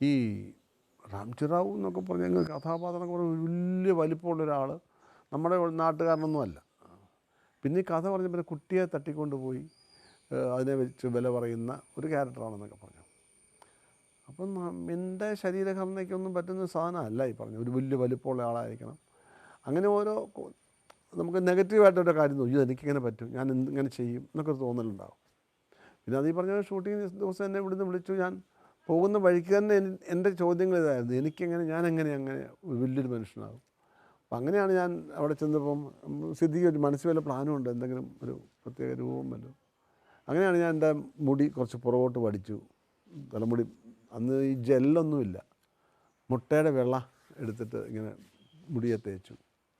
ഈ റാംജി റാവു എന്നൊക്കെ പറഞ്ഞ കഥാപാത്രം കുറേ വലിയ വലിപ്പമുള്ള ഒരാൾ നമ്മുടെ നാട്ടുകാരനൊന്നും അല്ല പിന്നെ ഈ കഥ പറഞ്ഞ പിന്നെ കുട്ടിയെ തട്ടിക്കൊണ്ട് പോയി അതിനെ വെച്ച് വില പറയുന്ന ഒരു ക്യാരക്ടറാണെന്നൊക്കെ പറഞ്ഞു. അപ്പം എന്റെ ശരീരഘടനയ്ക്കൊന്നും പറ്റുന്ന സാധനമല്ല ഈ പറഞ്ഞു ഒരു വലിയ വലിപ്പമുള്ള ആളായിരിക്കണം. അങ്ങനെ ഓരോ നമുക്ക് നെഗറ്റീവായിട്ടൊരു കാര്യം തോന്നും. "അയ്യോ, എനിക്കിങ്ങനെ പറ്റും. ഞാൻ ഇങ്ങനെ ചെയ്യും എന്നൊക്കെ ഒരു തോന്നലുണ്ടാവും. പിന്നെ അത് ഈ പറഞ്ഞ ഷൂട്ടിംഗ് ദിവസം എന്നെ ഇവിടുന്ന് വിളിച്ചു. ഞാൻ പോകുന്ന വഴിക്ക് തന്നെ എൻ- എന്റെ ചോദ്യങ്ങൾ ഇതായിരുന്നു. എനിക്കെങ്ങനെ ഞാൻ എങ്ങനെ അങ്ങനെ വലിയൊരു മനുഷ്യനാകും? അപ്പം അങ്ങനെയാണ് ഞാൻ അവിടെ ചെന്നപ്പം സിദ്ധിക്ക് ഒരു മനസ്സിൽ വല്ല പ്ലാനും ഉണ്ട്? എന്തെങ്കിലും ഒരു പ്രത്യേക രൂപം വല്ലതും? അങ്ങനെയാണ് ഞാൻ എന്റെ മുടി കുറച്ച് പുറകോട്ട് പഠിച്ചു തലമുടി അന്ന് ഈ ജെല്ലൊന്നുമില്ല. മുട്ടയുടെ വെള്ള എടുത്തിട്ട് ഇങ്ങനെ മുടിയെ തേച്ചു.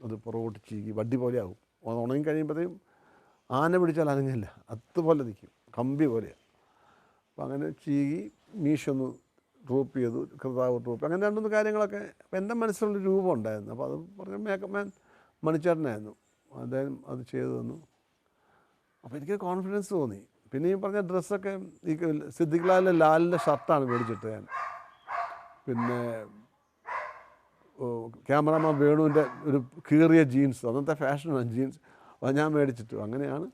അത് പുറകോട്ട് ചീകി വടി പോലെ ആകും ഉണങ്ങി കഴിയുമ്പോഴത്തേക്കും ആന പിടിച്ചാൽ അനങ്ങില്ല. അതുപോലെ നിൽക്കും. കമ്പി പോലെയാണ് അപ്പം അങ്ങനെ ചീകി മീശൊന്ന് ഡ്രോപ്പ് ചെയ്തു കൃതാവ് ഡ്രോപ്പ് അങ്ങനെ രണ്ട് മൂന്ന് കാര്യങ്ങളൊക്കെ അപ്പം എന്റെ മനസ്സിലുള്ള രൂപം ഉണ്ടായിരുന്നു. അപ്പോൾ അത് പറഞ്ഞ മേക്കപ്പ് മാൻ മണിച്ചേട്ടനായിരുന്നു. അദ്ദേഹം അത് ചെയ്തു തന്നു. അപ്പോൾ എനിക്ക് കോൺഫിഡൻസ് തോന്നി. പിന്നെ ഈ പറഞ്ഞ ഡ്രസ്സൊക്കെ ഈ സിദ്ദിഖ് ലാലിന്റെ ഷർട്ടാണ് മേടിച്ചിട്ട് ഞാൻ. പിന്നെ ക്യാമറാമാൻ വേണുവിന്റെ ഒരു കീറിയ ജീൻസ് അന്നത്തെ ഫാഷനാണ് ജീൻസ്. അത് ഞാൻ മേടിച്ചിട്ടു. അങ്ങനെയാണ്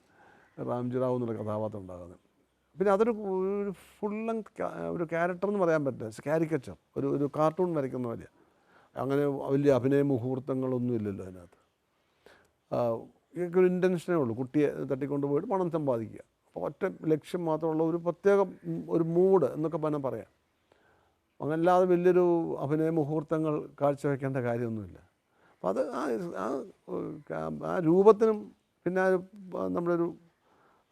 റാംജി റാവു എന്നുള്ള കഥാപാത്രം ഉണ്ടാകുന്നത്. പിന്നെ അതൊരു ഒരു ഫുൾ ഒരു ക്യാരക്ടർ എന്ന് പറയാൻ പറ്റില്ല. കാരിക്കച്ചർ ഒരു ഒരു കാർട്ടൂൺ വരയ്ക്കുന്ന പോലെ അങ്ങനെ വലിയ അഭിനയ മുഹൂർത്തങ്ങളൊന്നും ഇല്ലല്ലോ അതിനകത്ത്. ഇതൊക്കെ ഒരു ഇന്റൻഷനേ ഉള്ളൂ. കുട്ടിയെ തട്ടിക്കൊണ്ട് പോയിട്ട് പണം സമ്പാദിക്കുക. അപ്പോൾ ഒറ്റ ലക്ഷ്യം മാത്രമുള്ള ഒരു പ്രത്യേക ഒരു മൂഡ് എന്നൊക്കെ വേണം പറയാം അങ്ങനല്ലാതെ വലിയൊരു അഭിനയ മുഹൂർത്തങ്ങൾ കാഴ്ചവെക്കേണ്ട കാര്യമൊന്നുമില്ല. അപ്പം അത് ആ ആ രൂപത്തിനും പിന്നെ നമ്മുടെ ഒരു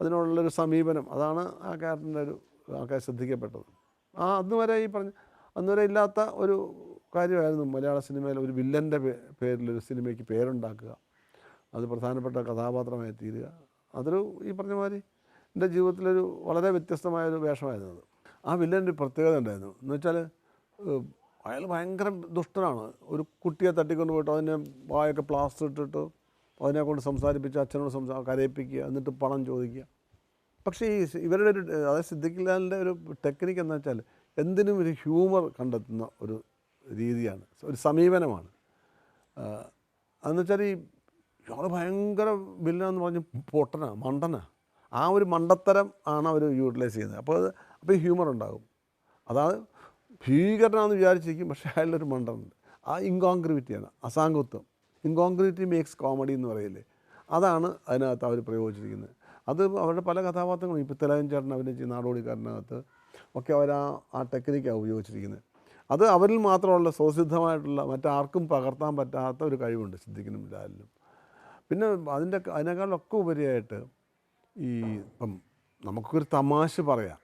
അതിനോടുള്ളൊരു സമീപനം. അതാണ് ആ കാരന്റെ ഒരു ആൾക്കാർ ശ്രദ്ധിക്കപ്പെട്ടത്. ആ അന്ന് വരെ ഈ പറഞ്ഞ അന്ന് വരെ ഇല്ലാത്ത ഒരു കാര്യമായിരുന്നു മലയാള സിനിമയിൽ ഒരു വില്ലന്റെ പേരിലൊരു സിനിമയ്ക്ക് പേരുണ്ടാക്കുക. അത് പ്രധാനപ്പെട്ട കഥാപാത്രമായി തീരുക. അതൊരു ഈ പറഞ്ഞ മാതിരി എന്റെ ജീവിതത്തിലൊരു വളരെ വ്യത്യസ്തമായൊരു വേഷമായിരുന്നു അത്. ആ വില്ലന്റെ പ്രത്യേകത ഉണ്ടായിരുന്നു എന്ന് വെച്ചാൽ അയാൾ ഭയങ്കര ദുഷ്ടനാണ്. ഒരു കുട്ടിയെ തട്ടിക്കൊണ്ട് പോയിട്ട് അതിന്റെ വായൊക്കെ പ്ലാസ്റ്റർ ഇട്ടിട്ട് അതിനെ കൊണ്ട് സംസാരിപ്പിച്ച് അച്ഛനോട് സംസാ കരയിപ്പിക്കുക എന്നിട്ട് പണം ചോദിക്കുക. പക്ഷേ ഈ ഇവരുടെ ഒരു അതായത് സിദ്ധിക്കില്ലാലിന്റെ ഒരു ടെക്നിക്ക് എന്ന് വെച്ചാൽ എന്തിനും ഒരു ഹ്യൂമർ കണ്ടെത്തുന്ന ഒരു രീതിയാണ് ഒരു സമീപനമാണ്. എന്നുവെച്ചാൽ ഈ ഇയാൾ ഭയങ്കര വില്ലനെന്ന് പറഞ്ഞ് പൊട്ടന മണ്ടന. ആ ഒരു മണ്ടത്തരം ആണ് അവർ യൂട്ടിലൈസ് ചെയ്യുന്നത്. അപ്പോൾ അത് അപ്പോൾ ഹ്യൂമർ ഉണ്ടാകും. അതാണ് ഭീകരനാണെന്ന് വിചാരിച്ചിരിക്കും പക്ഷേ അയാളൊരു മണ്ടനുണ്ട്. ആ ഇൻകോൺക്രിവിറ്റിയാണ് അസാംഗത്വം. ഇൻകോൺഗ്രിവിറ്റി മേക്സ് കോമഡി എന്ന് പറയില്ലേ? അതാണ് അതിനകത്ത് അവർ പ്രയോഗിച്ചിരിക്കുന്നത് അത് അവരുടെ പല കഥാപാത്രങ്ങളും ഇപ്പോൾ തിലകൻ ചേട്ടൻ അഭിനയിച്ച നാടോടിക്കാരനകത്ത് ഒക്കെ അവർ ആ ആ ടെക്നിക്കാണ് ഉപയോഗിച്ചിരിക്കുന്നത്. അത് അവരിൽ മാത്രമുള്ള സ്വസിദ്ധമായിട്ടുള്ള മറ്റാർക്കും പകർത്താൻ പറ്റാത്ത ഒരു കഴിവുണ്ട് സിദ്ധിക്കിനും ലാലിനും. പിന്നെ അതിന്റെ അതിനേക്കാളൊക്കെ ഉപരിയായിട്ട് ഈ ഇപ്പം നമുക്കൊരു തമാശ പറയാം.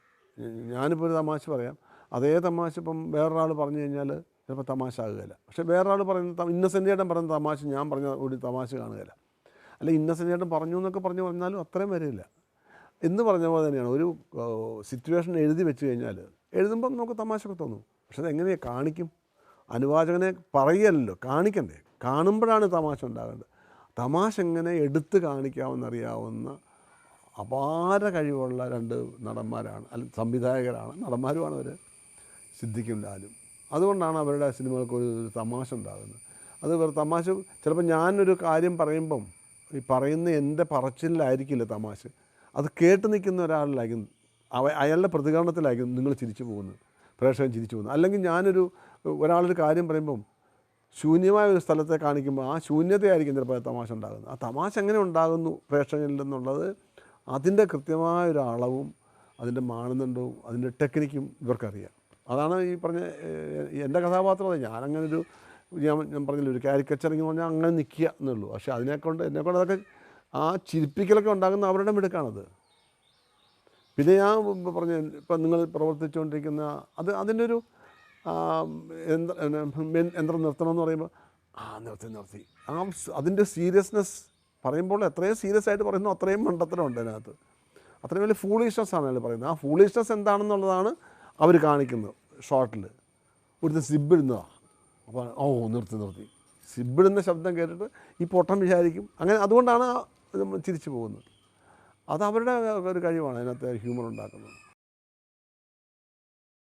ഞാനിപ്പോൾ ഒരു തമാശ പറയാം. അതേ തമാശ ഇപ്പം വേറൊരാൾ പറഞ്ഞു കഴിഞ്ഞാൽ ചിലപ്പോൾ തമാശ ആകുകയില്ല പക്ഷേ വേറൊരാൾ പറയുന്ന ഇന്നസെന്റ് ചേട്ടൻ പറയുന്ന തമാശ ഞാൻ പറഞ്ഞ ഒരു തമാശ കാണുകയില്ല. അല്ല ഇന്നസെന്റ് ചേട്ടൻ പറഞ്ഞു എന്നൊക്കെ പറഞ്ഞു പറഞ്ഞാലും അത്രയും വരില്ല. എന്ന് പറഞ്ഞ പോലെ തന്നെയാണ്. ഒരു സിറ്റുവേഷൻ എഴുതി വെച്ച് കഴിഞ്ഞാൽ എഴുതുമ്പം നമുക്ക് തമാശയൊക്കെ തോന്നും. പക്ഷെ അതെങ്ങനെയാണ് കാണിക്കും? അനുവാചകനെ പറയല്ലോ കാണിക്കണ്ടേ? കാണുമ്പോഴാണ് തമാശ ഉണ്ടാകേണ്ടത്. തമാശ എങ്ങനെ എടുത്ത് കാണിക്കാമെന്നറിയാവുന്ന അപാര കഴിവുള്ള രണ്ട് നടന്മാരാണ് അല്ല സംവിധായകരാണ് നടന്മാരുമാണ് അവർ സിദ്ധിക്കും ലാലും. അതുകൊണ്ടാണ് അവരുടെ സിനിമകൾക്ക് ഒരു തമാശ ഉണ്ടാകുന്നത്. അത് വേറെ തമാശ ചിലപ്പോൾ ഞാനൊരു കാര്യം പറയുമ്പം ഈ പറയുന്ന എന്റെ പറച്ചിലായിരിക്കില്ല തമാശ. അത് കേട്ട് നിൽക്കുന്ന ഒരാളിലായിരിക്കും അവ അയാളുടെ പ്രതികരണത്തിലായിരിക്കും നിങ്ങൾ ചിരിച്ചു പോകുന്നത് പ്രേക്ഷകൻ ചിരിച്ചു പോകുന്നത്. അല്ലെങ്കിൽ ഞാനൊരു ഒരാളൊരു കാര്യം പറയുമ്പം ശൂന്യമായ ഒരു സ്ഥലത്തെ കാണിക്കുമ്പോൾ ആ ശൂന്യതയായിരിക്കും ചിലപ്പോൾ തമാശ ഉണ്ടാകുന്നത്. ആ തമാശ എങ്ങനെ ഉണ്ടാകുന്നു പ്രേക്ഷകനിൽ എന്നുള്ളത് അതിന്റെ കൃത്യമായ ഒരു അളവും അതിന്റെ മാനദണ്ഡവും അതിന്റെ ടെക്നിക്കും ഇവർക്കറിയാം. അതാണ് ഈ പറഞ്ഞ എന്റെ കഥാപാത്രം അതെ. ഞാനങ്ങനെ ഒരു ഞാൻ ഞാൻ പറഞ്ഞില്ല ഒരു കാരിക്കച്ചറിങ് പറഞ്ഞാൽ അങ്ങനെ നിൽക്കുക എന്നുള്ളൂ. പക്ഷേ അതിനെക്കൊണ്ട് എന്നെക്കൊണ്ട് അതൊക്കെ ആ ചിരിപ്പിക്കലൊക്കെ ഉണ്ടാകുന്ന അവരുടെ മിടുക്കാണത്. പിന്നെ ഞാൻ പറഞ്ഞ ഇപ്പം നിങ്ങൾ പ്രവർത്തിച്ചുകൊണ്ടിരിക്കുന്ന അത് അതിന്റെ ഒരു യന്ത്ര നിർത്തണം എന്ന് പറയുമ്പോൾ ആ നിർത്തി നിർത്തി. ആ അതിന്റെ സീരിയസ്നെസ് പറയുമ്പോൾ എത്രയും സീരിയസ് ആയിട്ട് പറയുന്നു അത്രയും മണ്ടത്തരമുണ്ട് അതിനകത്ത്. അത്രയും വലിയ ഫൂളിഷ്നസ് ആണ് അതിൽ പറയുന്നത്. ആ ഫൂളിഷ്നസ് എന്താണെന്നുള്ളതാണ് അവർ കാണിക്കുന്നു ഷോർട്ടിൽ. ഇവിടുത്തെ സിബിടുന്നതാണ് അപ്പോൾ ഓ നിർത്തി നിർത്തി. സിബിടുന്ന ശബ്ദം കേട്ടിട്ട് ഈ പൊട്ടം വിചാരിക്കും. അങ്ങനെ അതുകൊണ്ടാണ് നമ്മൾ തിരിച്ചു പോകുന്നത്. അത് അവരുടെ ഒരു കഴിവാണ്. അതിനകത്ത് ഹ്യൂമർ ഉണ്ടാക്കുന്നത്.